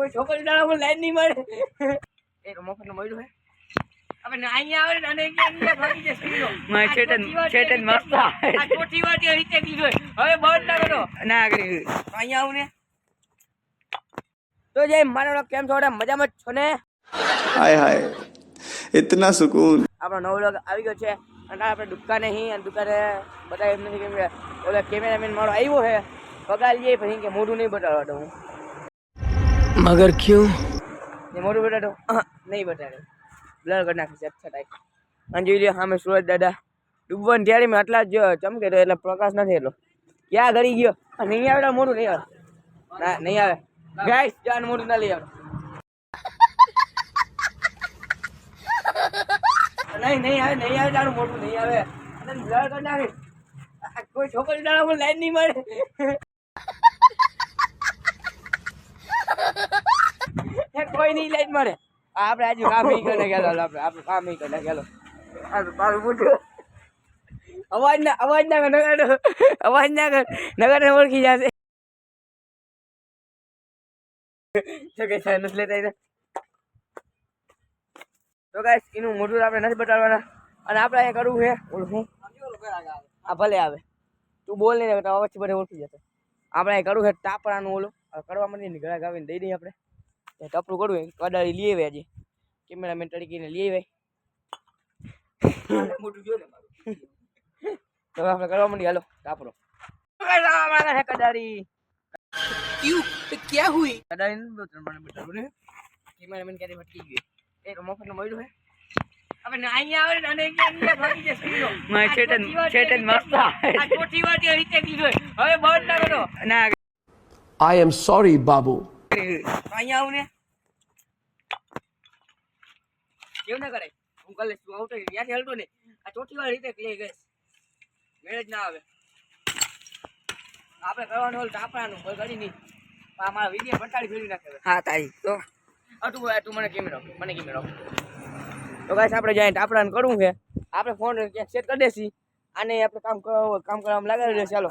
કોઈ છોકરી દાડા પણ લાઈન નહીં મળે એક મફતનું મળ્યું હે. આપણે અહીંયા આવે અને અહીંયા ભાગી જશે માં છેટન છેટન મસ્ત આ છોટી વાટી રીતે દીધો હવે બંધ ના કરો. ના આગળ અહીંયા આવું ને. તો જય મારો કેમ છો? મજામાં છો ને? હાય હાય. ઇતના સુકૂન. આપણો નવો વ્લોગ આવી ગયો છે. અને આપણે દુકાને હી અને દુકાને બધા એમ નથી કેમ ઓલા કેમેરામેન મારો આવ્યો છે પગાર લઈએ પછી કે મોઢું નહીં બતાવવા દઉં. મગર ક્યું ને મોઢું બતાડો અહ, નહીં બતાડે બ્લર કરી નાખી ટાઈપ અને જોઈ લો સામે સુરજ દાદા. ડૂબવાની ત્યારે મેં આટલા જ ચમકે તો એટલે પ્રકાશ નથી એટલો. ક્યાં ગળી ગયો? નહીં આવે મોઢું નહીં આવે. ના નહીં આવે. ગાઈસ જાન મોટું ના લઈ આવે નહીં નહીં આવે નહીં આવે તારું મોટું નહીં આવે. બ્લર કરી કોઈ છોકરી દાડા લાઈન નહીં મળે એ કોઈ નહીં લાઈન મળે. આ આપણે આજે કામ નહીં કરીને ગયેલો આપણે આપણે કામ નહીં કરીને ગયેલો. આ તારું મોટું અવાજ ના અવાજ ના કર નગર અવાજ ના કર નગર ને ઓળખી જશે. તો કે છે નથી લેતા એને. તો ગાઈસ એનું મોઢું આપણે નથી બતાડવાના. અને આપણે અહીંયા કરવું છે ઓળખું. આ ભલે આવે. તું બોલ નહીં તો અવાજથી બધે ઓળખી જશે. આપણે અહીં કરવું છે ટાપરાનું ઓલું. હવે કરવા માંડીએ ને ઘણા ગાવીને દઈ દઈએ આપણે. એ ટપરું કરવું કડાળી લઈ આવ્યા આજે કેમેરામેન તડકીને લઈ આવે મોટું જો ને તો આપણે કરવા માંડી હાલો ટાપરો કડાળી ક્યાં? હુઈ? કડાળી કેમેરામેન ક્યારે ભટકી ગયો એ મફતનું મળ્યું હે આપણે અહીંયા આવે ને અને અહીંયા ભાગી જશે. હીરો. મારે આ ચેતન- ચોથી વાર ચેતન તે મસ્ત આ ચોથી વાર રીતે કીધું હવે બંધ ના કરો. ના આગળ I am sorry, Babu. અહીંયા આવું ને. કેવું ના કરાય. હું કાલે તું આવતો ત્યાંથી હલતો ને આ ચોથી વાર રીતે લઈ ગઈ. મેળ જ ના આવે. આપણે કરવાનું હોય ટાપરાનું કોઈ કરી નહીં. આ મારા વીડિયો બટાડી ફેરવી નાખે હા તાઈ તો તું તું મને કેમેરો મને કેમેરો તો ગાઈસ આપણે જાય ટાપરાનું કરવું છે. આપણે ફોન ક્યાંક સેટ કરી દેસી આને આપણે કામ કરવા કામ કરવામાં લગાવી દે ચાલો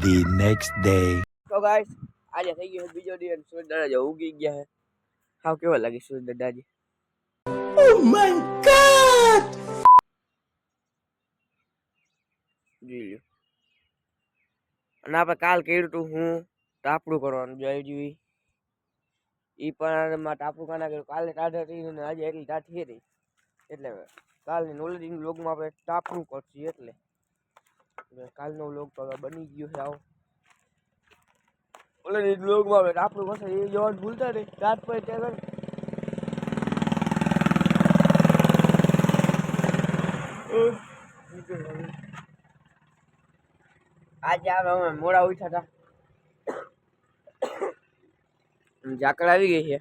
the next day. તો ગાઈસ આજે થઈ ગયો છે બીજો દિવસ અને સૂરજ દાદા જો ઉગી ગયા છે. હાવ કેવા લાગે સૂરજ દાદાજી જોઈ અને આપણે કાલ કર્યું તું હું ટાપડું કરવાનું જોઈ જોઈ એ પણ માં ટાપડું કાના કર્યું. કાલે ટાઢા થઈ ને આજે એટલી ટાઠી હતી. એટલે કાલની નોલેજિંગ બ્લોગમાં આપણે ટાપડું કરશું એટલે. કાલનો વ્લોગ તો હવે બની ગયો છે આવો. ઓલે વ્લોગમાં આવે ટાપડું કરશે. એ જવાનું ભૂલતા નહીં. રાત પર ત્યાં આગળ. આજે આવે અમે મોડા ઉઠ્યા હતા ઝાકળ આવી ગઈ છે.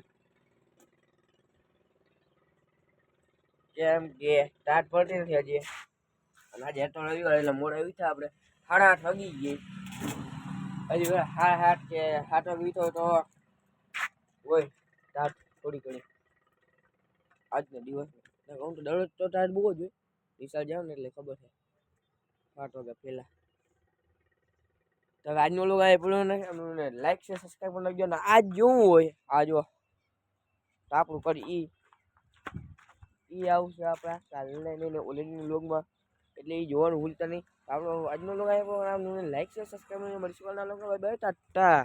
કેમ કે સ્ટાર્ટ પડતી નથી હજી. અને આજે હેઠળ આવી ગયો એટલે મોડા ઉઠ્યા આપણે. સાડા આઠ વાગી ગઈ. હજી બધા સાડા આઠ કે સાત વાગે ઉઠો તો હોય સ્ટાર્ટ થોડી ઘણી. આજનો દિવસ. હું તો દરરોજ તો ટાઈટ બહુ જ હોય. વિશાળ જાવ ને એટલે ખબર છે. આઠ વાગ્યા પહેલાં. તો હવે આજનો લોકો એ પેલું ને લાઈક છે સબસ્ક્રાઈબ પણ લખજો ને આજ જોવું હોય, આ જો. તો આપણું કરી ઈ ઈ આવશે આપણા કાલે ને ઓલેની લોગમાં એટલે એ જોવાનું ભૂલતા નહીં. આપણો આજનો લોકો આવ્યો લાઈક છે સબસ્ક્રાઈબ મળીશું લોકો બાય બાય ટાટા.